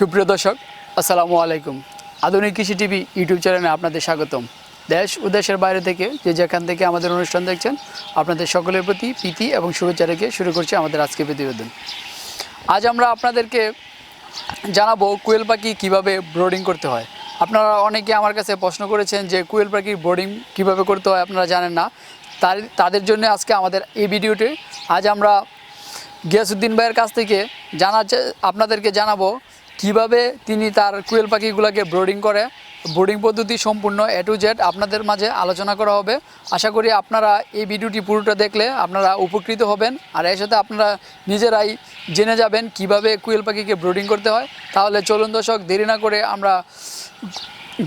সুপ্রিয় দর্শক, আসসালামু আলাইকুম। আধুনিক কৃষি টিভি ইউটিউব চ্যানেলে আপনাদের স্বাগতম। দেশ ও দেশের বাইরে থেকে যে যেখান থেকে আমাদের অনুষ্ঠান দেখছেন, আপনাদের সকলের প্রতি প্রীতি এবং শুভেচ্ছা রেখে শুরু করছি আমাদের আজকের প্রতিবেদন। আজ আমরা আপনাদেরকে জানাব কুয়েল পাখি কীভাবে ব্রোডিং করতে হয়। আপনারা অনেকে আমার কাছে প্রশ্ন করেছেন যে কুয়েল পাখির ব্রোডিং কীভাবে করতে হয়, আপনারা জানেন না। তার, তাদের জন্য আজকে আমাদের এই ভিডিওটি আজ আমরা গিয়াসুদ্দিন ভাইয়ের কাছ থেকে জানা আপনাদেরকে জানাব কীভাবে তিনি তার কুয়েল পাখিগুলোকে ব্রোডিং করে? ব্রোডিং পদ্ধতি সম্পূর্ণ এ টু জেড আপনাদের মাঝে আলোচনা করা হবে। আশা করি আপনারা এই ভিডিওটি পুরোটা দেখলে আপনারা উপকৃত হবেন। আর এর সাথে আপনারা নিজেরাই জেনে যাবেন কীভাবে কুয়েল পাখিকে ব্রোডিং করতে হয়। তাহলে চলুন দর্শক, দেরি না করে আমরা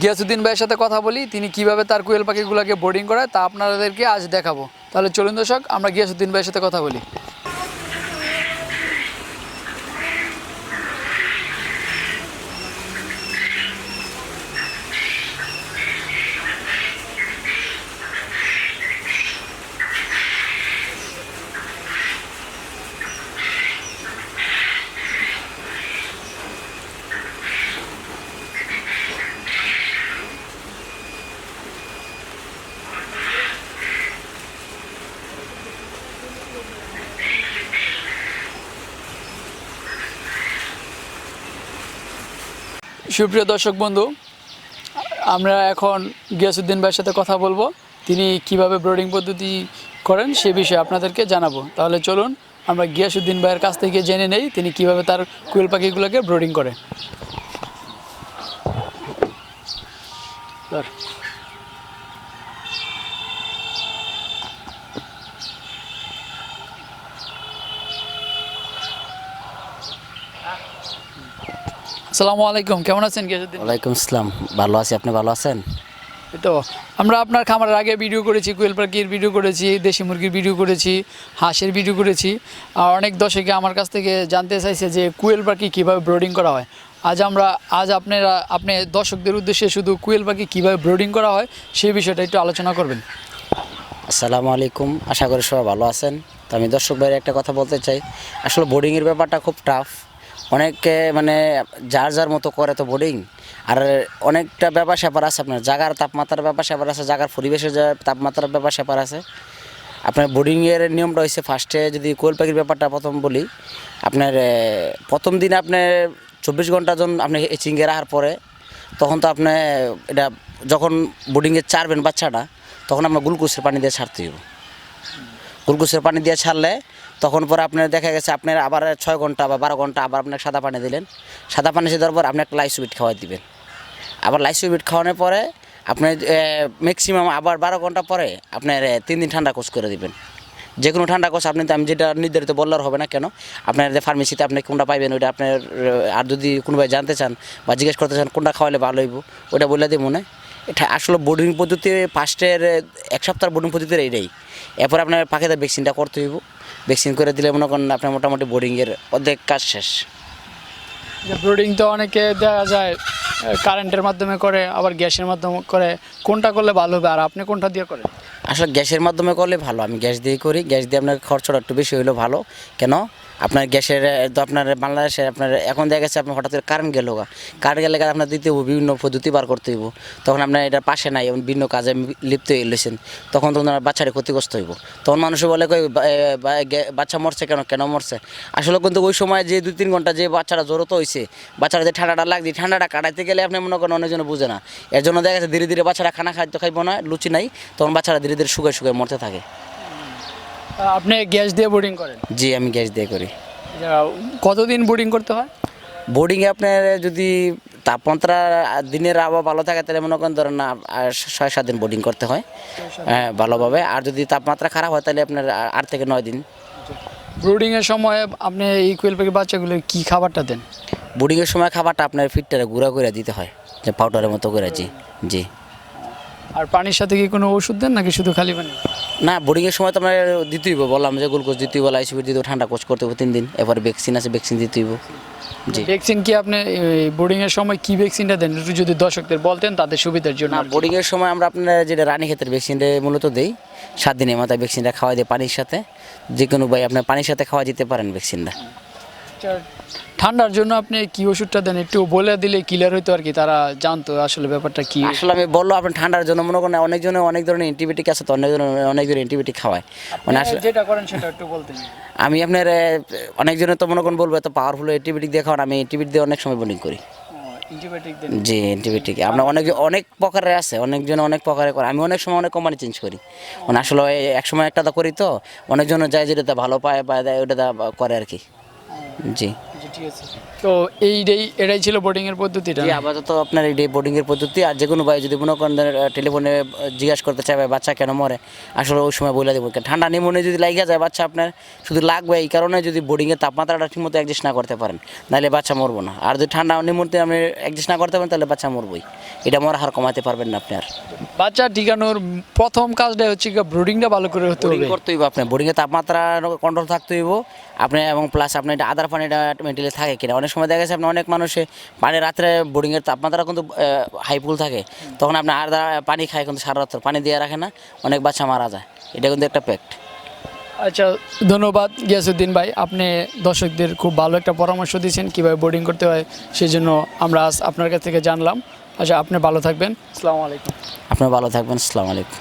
গিয়াসুদ্দিন ভাইয়ের সাথে কথা বলি। তিনি কীভাবে তার কুয়েল পাখিগুলোকে বোর্ডিং করে তা আপনাদেরকে আজ দেখাবো। তাহলে চলুন দর্শক, আমরা গিয়াসুদ্দিন ভাইয়ের সাথে কথা বলি। সুপ্রিয় দর্শক বন্ধু, আমরা এখন গিয়াসুদ্দিন ভাইয়ের সাথে কথা বলব। তিনি কীভাবে ব্রোডিং পদ্ধতি করেন সে বিষয়ে আপনাদেরকে জানাব। তাহলে চলুন, আমরা গিয়াসুদ্দিন ভাইয়ের কাছ থেকে জেনে নেই তিনি কীভাবে তার কুয়েল পাখিগুলোকে ব্রোডিং করে। আসসালামু আলাইকুম কেমন আছেন গিয়াসুদ্দিন ওয়ালাইকুম আসসালাম ভালো আছি আপনি ভালো আছেন? এই তো আমরা আপনার খামারের আগে ভিডিও করেছি কুয়েল পাখির ভিডিও করেছি দেশি মুরগির ভিডিও করেছি হাঁসের ভিডিও করেছি। আর অনেক দর্শকে আমার কাছ থেকে জানতে চাইছে যে কুয়েল পাখি কীভাবে ব্রোডিং করা হয়। আজ আমরা আজ আপনারা আপনি দর্শকদের উদ্দেশ্যে শুধু কুয়েল পাখি কীভাবে ব্রোডিং করা হয় সেই বিষয়টা একটু আলোচনা করবেন। আসসালামু আলাইকুম আশা করি সবাই ভালো আছেন। তো আমি দর্শক ভাইয়ের একটা কথা বলতে চাই। আসলে বোর্ডিংয়ের ব্যাপারটা খুব টাফ অনেকে মানে যার যার মতো করে তো বোর্ডিং আর অনেকটা ব্যাপার স্যাপার আছে আপনার, জাগার তাপমাত্রার ব্যাপার স্যাপার আছে, জাগার পরিবেশের যে তাপমাত্রার ব্যাপার স্যাপার আছে। আপনার বোর্ডিংয়ের নিয়মটা হচ্ছে ফার্স্টে যদি কোয়েল পাখির ব্যাপারটা প্রথম বলি, আপনার প্রথম দিন আপনার চব্বিশ ঘণ্টা জন আপনি চিঙ্গে রাখার পরে, তখন তো আপনি, এটা যখন বোর্ডিংয়ে ছাড়বেন বাচ্চাটা, তখন আপনার গ্লুকোজের পানি দিয়ে ছাড়তে হবে গ্লুকোজের পানি দিয়ে ছাড়লে তখন পরে আপনার দেখা গেছে আপনার আবার ছয় ঘণ্টা বা বারো ঘণ্টা আবার আপনার সাদা পানি দিলেন। সাদা পানি দেওয়ার পর আপনি একটা লাইসোবিট খাওয়াই দিবেন। আবার লাইসোবিট খাওয়ানোর পরে আপনি ম্যাক্সিমাম আবার বারো ঘণ্টা পরে আপনার তিন দিন ঠান্ডা কোচ করে দিবেন। যে কোনো ঠান্ডা কোষ আপনি আমি যেটা নির্ধারিত বললার হবে না কেন, আপনার যে ফার্মেসিতে আপনি কোনটা পাইবেন ওইটা আপনার আর যদি কোনোভাবে জানতে চান বা জিজ্ঞেস করতে চান কোনটা খাওয়ালে ভালো হইব ওটা বলে দিই মনে। এটা আসলে বোর্ডিং পদ্ধতি ফার্স্টের এক সপ্তাহ বোর্ডিং পদ্ধতির এইটাই। এরপর আপনার পাখিদের ভ্যাকসিনটা করতে হইব। ভ্যাকসিন করে দিলে মনে করেন আপনার মোটামুটি বোর্ডিংয়ের অর্ধেক কাজ শেষ। ব্রোডিং তো অনেকে দেখা যায় কারেন্টের মাধ্যমে করে আবার গ্যাসের মাধ্যমে করে। কোনটা করলে ভালো হবে আর আপনি কোনটা দিয়ে করেন? আসলে গ্যাসের মাধ্যমে করলে ভালো আমি গ্যাস দিয়ে করি। গ্যাস দিয়ে আপনার খরচটা একটু বেশি হইলেও ভালো। কেন? আপনার গ্যাসের, তো আপনার বাংলাদেশে আপনার, এখন দেখা গেছে আপনার হঠাৎ করে কারেন্ট গেল গা। কারেন্ট গেলে আপনার দিতে হইব, বিভিন্ন পদ্ধতি বার করতে হইব। তখন আপনার এটার পাশে নাই, এবং বিভিন্ন কাজে লিপ্ত হয়ে গেছেন। তখন তো আপনার বাচ্চাটা ক্ষতিগ্রস্ত হইব। তখন মানুষে বলে, কই বাচ্চা মরছে কেন? কেন মরছে? আসলে কিন্তু ওই সময় যে দুই তিন ঘণ্টা যে বাচ্চাটা জড়ত হয়েছে বাচ্চারা যে ঠান্ডাটা লাগছে ঠান্ডাটা কাটাইতে গেলে আপনি মনে করেন অনেকজন বুঝে না। এর জন্য দেখা যাচ্ছে ধীরে ধীরে বাচ্চারা খানা খাদ্য খাইব না, লুচি নাই। তখন বাচ্চারা ধীরে ধীরে শুকায় শুকায় মরতে থাকে। আপনি গ্যাস দিয়ে বোর্ডিং করেন? জি আমি গ্যাস দিয়ে করি। কতদিন বোর্ডিং করতে হয়? বোর্ডিংয়ে আপনার যদি তাপমাত্রা দিনের আবহাওয়া ভালো থাকে তাহলে মনে করেন ধরেন ছয় সাত দিন বোর্ডিং করতে হয়। হ্যাঁ ভালোভাবে। আর যদি তাপমাত্রা খারাপ হয় তাহলে আপনার আট থেকে নয় দিন। ব্রোডিংয়ের সময় আপনি এই কুয়েল পাখির বাচ্চাগুলো কী খাবারটা দেন? বোর্ডিংয়ের সময় খাবারটা আপনার ফিটটারে গুঁড়া করে দিতে হয় যে পাউডারের মতো করে জি জি। আর পানির সাথে কি কোনো ওষুধ দেন নাকি শুধু খালি পানি? না বোর্ডিংয়ের সময় তো আমরা দিতে হইব বললাম যে গ্লুকোজ দিতে হইব লাইসিবিট দিতে ঠান্ডা কোচ করতে হবে তিন দিন এরপরে ভ্যাকসিন আছে ভ্যাকসিন দিতে হইব। জি। ভ্যাকসিন কি আপনি বোর্ডিংয়ের সময় কি ভ্যাকসিনটা দেন? একটু যদি দর্শকদের বলতেন তাদের সুবিধার জন্য না। বোর্ডিংয়ের সময় আমরা আপনার যেটা রানী ক্ষেতের ভ্যাকসিনটা মূলত দেই সাত দিনের মাথায় ভ্যাকসিনটা খাওয়া দিই পানির সাথে। যে কোনো ভাই আপনার পানির সাথে খাওয়া দিতে পারেন ভ্যাকসিনটা ঠান্ডার জন্য আপনি কি ওষুধটা দেন? একটু বলে দিলে ক্লিয়ার হইতো আর কি তারা জানতো আসলে ব্যাপারটা কি। আসলে আমি বলল আপনি ঠান্ডার জন্য মনে করেন অনেকজনের অনেক ধরনের অ্যান্টিবায়োটিক আছে তো অনেক ধরনের অনেক ধরনের অ্যান্টিবায়োটিক খাওয়ায়। মানে আসলে যেটা করেন সেটা একটু বলতেন। আমি আপনার আহ, অনেকজনের তো মনে করেন বলব এত পাওয়ারফুল অ্যান্টিবায়োটিক দিয়ে খাওয়ান আমি অ্যান্টিবায়োটিক দিয়ে অনেক সময় বোলিং করি। জি অ্যান্টিবায়োটিক আপনার অনেক অনেক প্রকারের আছে অনেকজন অনেক প্রকারে করে আমি অনেক সময় অনেক কোম্পানি চেঞ্জ করি। মানে আসলে এক সময় একটা তো করি তো অনেকজন যায় যেটাতে ভালো পায় বা দেয় ওটা করে আর কি। জি আচ্ছা, ঠিক আছে তো এইটাই এটাই ছিল বোর্ডিং এর পদ্ধতিটা? জি আপাতত আপনার এই বোর্ডিং এর পদ্ধতি। আর যে কোনো ভাই যদি মনে করেন টেলিফোনে জিজ্ঞাসা করতে চাই বাচ্চা কেন মরে? আসলে ওই সময় বলে দেবো। ঠান্ডা নিমনে যদি লাগিয়ে যায় বাচ্চা আপনার শুধু লাগবে। এই কারণে যদি বোর্ডিং এর তাপমাত্রাটা ঠিকমতো অ্যাডজাস্ট না করতে পারেন নাহলে বাচ্চা মরবো না। আর যদি ঠান্ডা নিমন্তে আপনি অ্যাডজাস্ট না করতে পারেন তাহলে বাচ্চা মরবই। এটা মরার হার কমাতে পারবেন না আপনি আর। বাচ্চা ঠিকানোর প্রথম কাজটা হচ্ছে ব্রুডিংটা ভালো করে হতে হবে। করতে হইব আপনি বোর্ডিং এর তাপমাত্রা কন্ট্রোল থাকতে হইব আপনি এবং প্লাস আপনি আদার পানিটা মেন্টালি থাকে কিনা? অনেক সময় দেখা গেছে আপনি অনেক মানুষে পানি রাত্রে বোর্ডিং এর তাপমাত্রা কিন্তু হাইফুল থাকে। তখন আপনি আর পানি খায় কিন্তু সারা রাত্র পানি দিয়ে রাখে না অনেক বাচ্চা মারা যায়। এটা কিন্তু একটা ফ্যাক্ট আচ্ছা ধন্যবাদ গিয়াসুদ্দিন ভাই। আপনি দর্শকদের খুব ভালো একটা পরামর্শ দিয়েছেন কীভাবে বোর্ডিং করতে হয় সেই জন্য আমরা আজ আপনার কাছ থেকে জানলাম। আচ্ছা আপনি ভালো থাকবেন। আসসালামু আলাইকুম। আপনি ভালো থাকবেন। আসসালামু আলাইকুম।